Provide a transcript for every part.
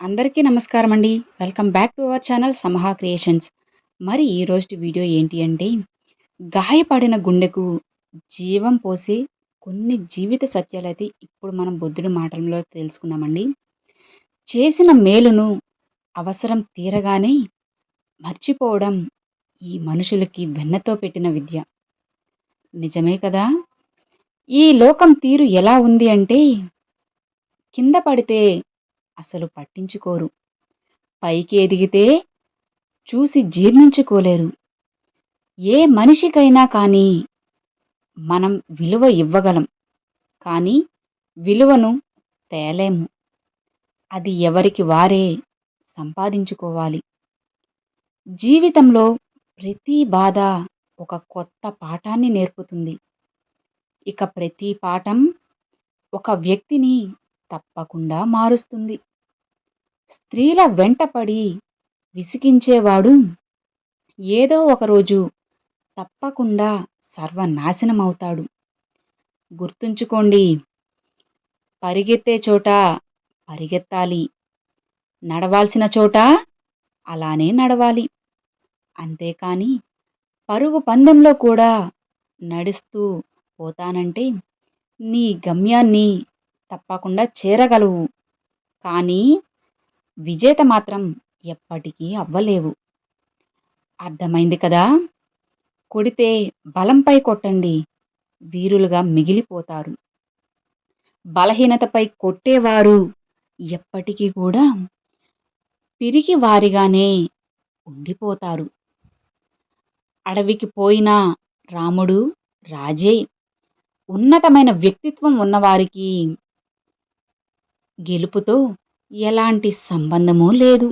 అందరికీ నమస్కారం అండి welcome back to our channel Samaha creations. మరి ఈరోజు వీడియో ఏంటి అంటే గాయపడిన గుండెకు జీవం పోసే కొన్ని జీవిత సత్యాలైతే ఇప్పుడు మనం బుద్ధుడి మాటల్లో తెలుసుకుందామండి. చేసిన మేలును అవసరం తీరగానే మర్చిపోవడం ఈ మనుషులకి వెన్నతో పెట్టిన విద్య. నిజమే కదా? ఈ లోకం తీరు ఎలా ఉంది అంటే కింద పడితే అసలు పట్టించుకోరు. పైకి ఎదిగితే చూసి జీర్ణించుకోలేరు. ఏ మనిషికైనా కానీ మనం విలువ ఇవ్వగలం. కానీ విలువను తేలేము. అది ఎవరికి వారే సంపాదించుకోవాలి. జీవితంలో ప్రతి బాధ ఒక కొత్త పాఠాన్ని నేర్పుతుంది. ఇక ప్రతి పాఠం ఒక వ్యక్తిని తప్పకుండా మారుస్తుంది. స్త్రీల వెంటపడి విసిగించేవాడు. ఏదో ఒకరోజు తప్పకుండా సర్వనాశనమవుతాడు. గుర్తుంచుకోండి పరిగెత్తే చోట పరిగెత్తాలి. నడవాల్సిన చోట అలానే నడవాలి. అంతేకాని పరుగు పందెంలో కూడా నడుస్తూ పోతానంటే నీ గమ్యాన్ని తప్పకుండా చేరగలవు. కానీ విజేత మాత్రం ఎప్పటికీ అవ్వలేవు. అర్థమైంది కదా? కొడితే బలంపై కొట్టండి వీరులుగా మిగిలిపోతారు. బలహీనతపై కొట్టేవారు ఎప్పటికీ కూడా పిరికి వారిగానే ఉండిపోతారు. అడవికి పోయిన రాముడు రాజే. ఉన్నతమైన వ్యక్తిత్వం ఉన్నవారికి గెలుపుతో ఎలాంటి సంబంధమూ లేదు.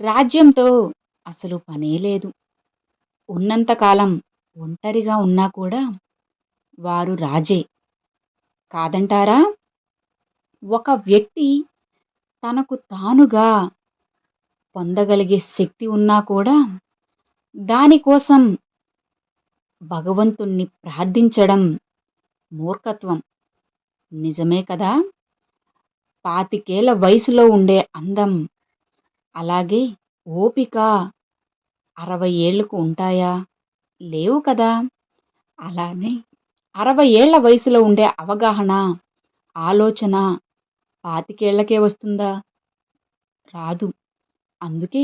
రాజ్యంతో అసలు పనే లేదు. ఉన్నంతకాలం ఒంటరిగా ఉన్నా కూడా వారు రాజే. కాదంటారా? ఒక వ్యక్తి తనకు తానుగా పొందగలిగే శక్తి ఉన్నా కూడా దానికోసం భగవంతుణ్ణి ప్రార్థించడం మూర్ఖత్వం. నిజమే కదా? పాతికేళ్ళ వయసులో ఉండే అందం. అలాగే ఓపిక అరవై ఏళ్ళకు ఉంటాయా? లేవు కదా. అలానే అరవై ఏళ్ళ వయసులో ఉండే అవగాహన ఆలోచన పాతికేళ్ళకే వస్తుందా? రాదు. అందుకే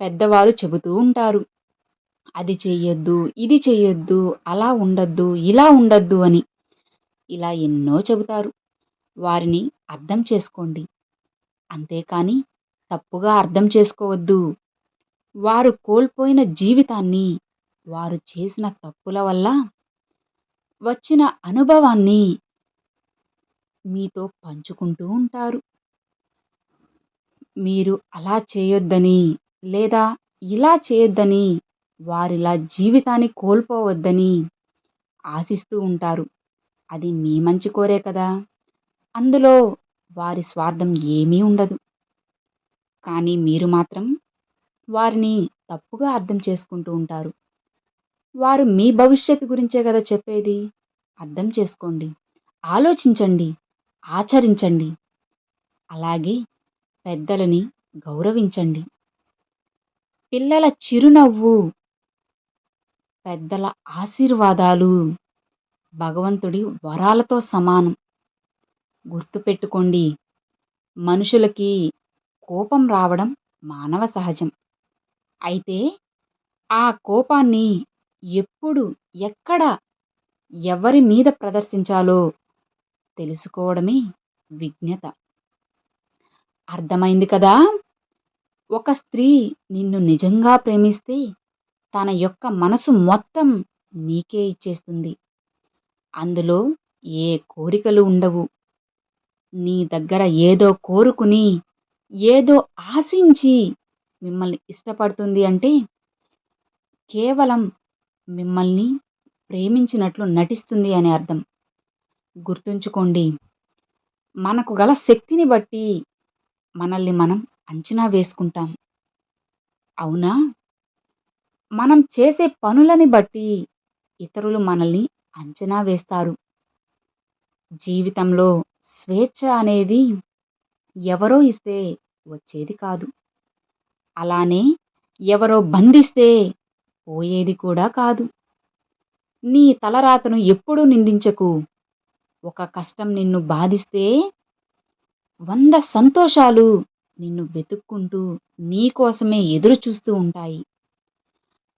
పెద్దవారు చెబుతూ ఉంటారు అది చెయ్యొద్దు ఇది చెయ్యొద్దు అలా ఉండొద్దు ఇలా ఉండొద్దు అని. ఇలా ఎన్నో చెబుతారు. వారిని అర్థం చేసుకోండి. అంతేకాని తప్పుగా అర్థం చేసుకోవద్దు. వారు కోల్పోయిన జీవితాన్ని వారు చేసిన తప్పుల వల్ల వచ్చిన అనుభవాన్ని మీతో పంచుకుంటూ ఉంటారు. మీరు అలా చేయొద్దని లేదా ఇలా చేయొద్దని వారిలా జీవితాన్ని కోల్పోవద్దని ఆశిస్తూ ఉంటారు. అది మీ మంచి కోరే కదా. అందులో వారి స్వార్థం ఏమీ ఉండదు. కానీ మీరు మాత్రం వారిని తప్పుగా అర్థం చేసుకుంటూ ఉంటారు. వారు మీ భవిష్యత్తు గురించే కదా చెప్పేది? అర్థం చేసుకోండి. ఆలోచించండి. ఆచరించండి. అలాగే పెద్దలని గౌరవించండి. పిల్లల చిరునవ్వు పెద్దల ఆశీర్వాదాలు భగవంతుడి వరాలతో సమానం. గుర్తుపెట్టుకోండి. మనుషులకి కోపం రావడం మానవ సహజం. అయితే ఆ కోపాన్ని ఎప్పుడు ఎక్కడ ఎవరి మీద ప్రదర్శించాలో తెలుసుకోవడమే విజ్ఞత. అర్థమైంది కదా? ఒక స్త్రీ నిన్ను నిజంగా ప్రేమిస్తే తన యొక్క మనసు మొత్తం నీకే ఇచ్చేస్తుంది. అందులో ఏ కోరికలు ఉండవు. నీ దగ్గర ఏదో కోరుకుని ఏదో ఆశించి మిమ్మల్ని ఇష్టపడుతుంది అంటే కేవలం మిమ్మల్ని ప్రేమించినట్లు నటిస్తుంది అని అర్థం. గుర్తుంచుకోండి మనకు గల శక్తిని బట్టి మనల్ని మనం అంచనా వేసుకుంటాం. అవునా? మనం చేసే పనులని బట్టి ఇతరులు మనల్ని అంచనా వేస్తారు. జీవితంలో స్వేచ్ఛ అనేది ఎవరో ఇస్తే వచ్చేది కాదు. అలానే ఎవరో బంధిస్తే పోయేది కూడా కాదు. నీ తలరాతను ఎప్పుడూ నిందించకు. ఒక కష్టం నిన్ను బాధిస్తే వంద సంతోషాలు నిన్ను వెతుక్కుంటూ నీకోసమే ఎదురు చూస్తూ ఉంటాయి.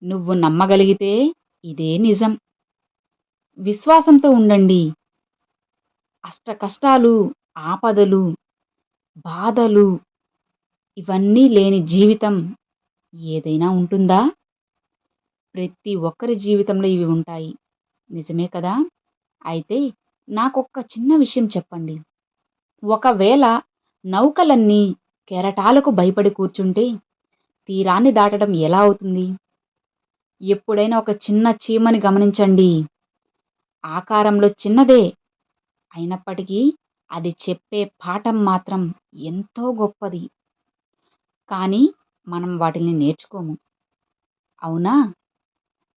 నువ్వు నమ్మగలిగితే ఇదే నిజం. విశ్వాసంతో ఉండండి. అష్ట కష్టాలు ఆపదలు బాధలు ఇవన్నీ లేని జీవితం ఏదైనా ఉంటుందా? ప్రతి ఒక్కరి జీవితంలో ఇవి ఉంటాయి. నిజమే కదా? అయితే నాకొక్క చిన్న విషయం చెప్పండి. ఒకవేళ నౌకలన్నీ కెరటాలకు భయపడి కూర్చుంటే తీరాన్ని దాటడం ఎలా అవుతుంది? ఎప్పుడైనా ఒక చిన్న చీమని గమనించండి. ఆకారంలో చిన్నదే అయినప్పటికీ అది చెప్పే పాఠం మాత్రం ఎంతో గొప్పది. కానీ మనం వాటిని నేర్చుకోము. అవునా?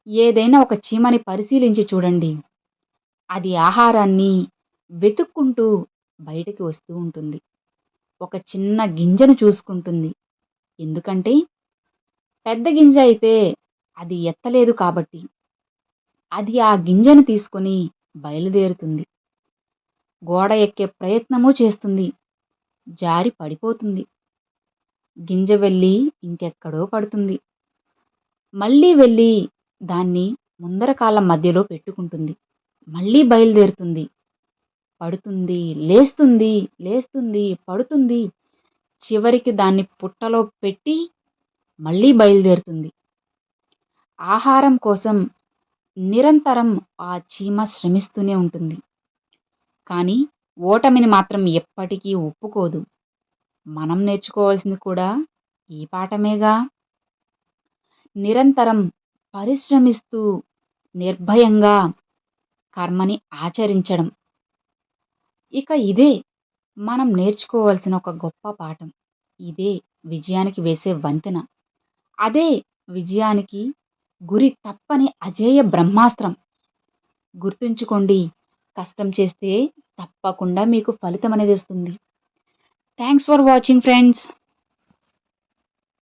ఏదైనా ఒక చీమని పరిశీలించి చూడండి. అది ఆహారాన్ని వెతుక్కుంటూ బయటికి వస్తూ ఉంటుంది. ఒక చిన్న గింజను చూసుకుంటుంది. ఎందుకంటే పెద్ద గింజ అయితే అది ఎత్తలేదు కాబట్టి. అది ఆ గింజను తీసుకొని బయలుదేరుతుంది. గోడ ఎక్కే ప్రయత్నము చేస్తుంది. జారి పడిపోతుంది. గింజ వెళ్ళి ఇంకెక్కడో పడుతుంది. మళ్ళీ వెళ్ళి దాన్ని ముందర కాళ్ళ మధ్యలో పెట్టుకుంటుంది. మళ్ళీ బయలుదేరుతుంది. పడుతుంది లేస్తుంది లేస్తుంది పడుతుంది. చివరికి దాన్ని పుట్టలో పెట్టి మళ్ళీ బయలుదేరుతుంది. ఆహారం కోసం నిరంతరం ఆ చీమ శ్రమిస్తూనే ఉంటుంది. కానీ ఓటమిని మాత్రం ఎప్పటికీ ఒప్పుకోదు. మనం నేర్చుకోవాల్సింది కూడా ఈ పాఠమేగా. నిరంతరం పరిశ్రమిస్తూ నిర్భయంగా కర్మని ఆచరించడం. ఇక ఇదే మనం నేర్చుకోవాల్సిన ఒక గొప్ప పాఠం. ఇదే విజయానికి వేసే వంతెన. అదే విజయానికి గురి తప్పని అజేయ బ్రహ్మాస్త్రం. గుర్తుంచుకోండి కష్టం చేస్తే తప్పకుండా మీకు ఫలితం అనేది వస్తుంది. Thanks for watching friends